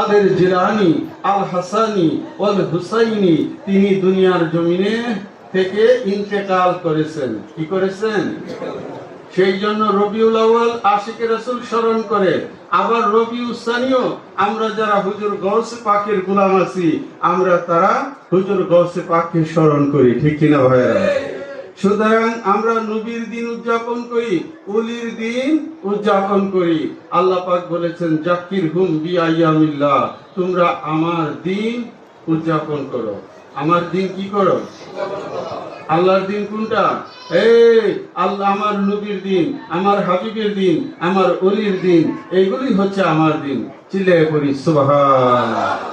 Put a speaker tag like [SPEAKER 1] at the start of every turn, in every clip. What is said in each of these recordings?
[SPEAKER 1] কাদের জিলানি, আল হাসানি, ওয়াল হুসাইনি, তিনি দুনিয়ার জমিনে থেকে ইন্তেকাল করেছেন। কি করেছেন? সেই জন্য রবিউল আউয়াল আশিকে রাসূল স্মরণ করে, আবার রবিউল সানিও, আমরা যারা হুজুর গৌসে পাকের গোলাম আছি, আমরা তারা হুজুর গৌসে পাককে স্মরণ করি। ঠিক কিনা ভাইরা সুতরাং আমরা নবীর দিন উদযাপন করি উলির দিন উদযাপন করি। আল্লাহ পাক বলেছেন, জাকির হুম বিআইয়ামিল্লাহ, তোমরা আমার দিন উদযাপন করো। আমার দিন কি করো? আল্লাহর দিন কোনটা? এই, আল্লাহ আমার নবীর দিন, আমার হাবিবের দিন, আমার অলির দিন এইগুলি হচ্ছে আমার দিন। চিল্লে করি সুবহান।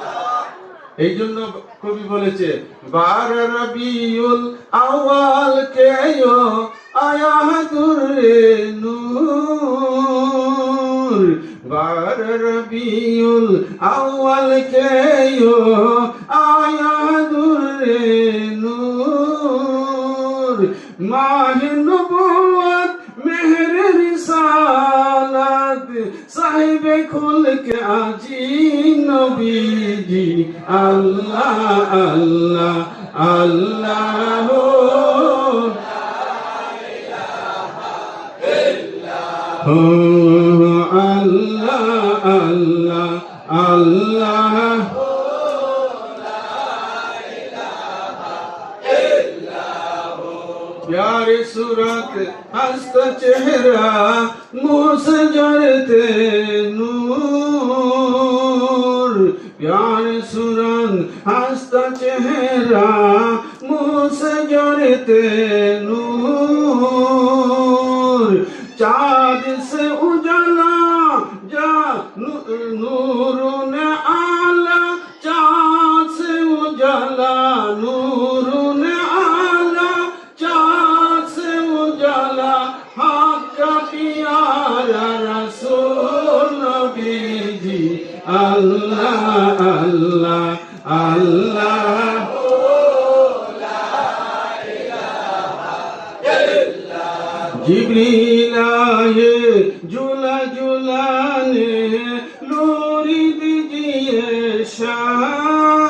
[SPEAKER 1] এই জন্য কবি বলেছে, বার রবিউল আওয়াল কে আয়াতুর রে নূর? বার আওয়াল কে নূর? মাহ নবুয়ত মেহর রিসালাত সাহিবে খুল কে আজি নবীজি আল্লাহ আল্লাহ আল্লাহ। আল্লাহ আল্লাহ আল্লাহ। प्यारे सूरत, हस्त चेहरा मुँह से जरते नूर। प्यारे सूरत हस्त चेहरा मुँह से जरते नूर। चाँद से उजला जा नूर ने आला, चाँद से उजला नूर। আল্লাহ আল্লাহ আল্লাহ জিবরিলায়ে জুলা জুলানে নুরি দিজিয়ে শান।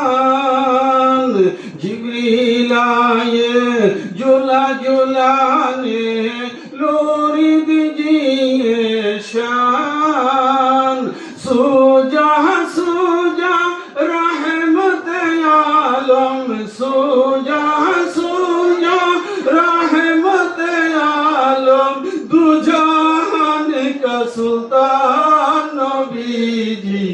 [SPEAKER 1] জিবরিলায়ে জুলা জুলানে নুরি দিজিয়ে শান। সু নূর জাহান কা সুলতান নবীজি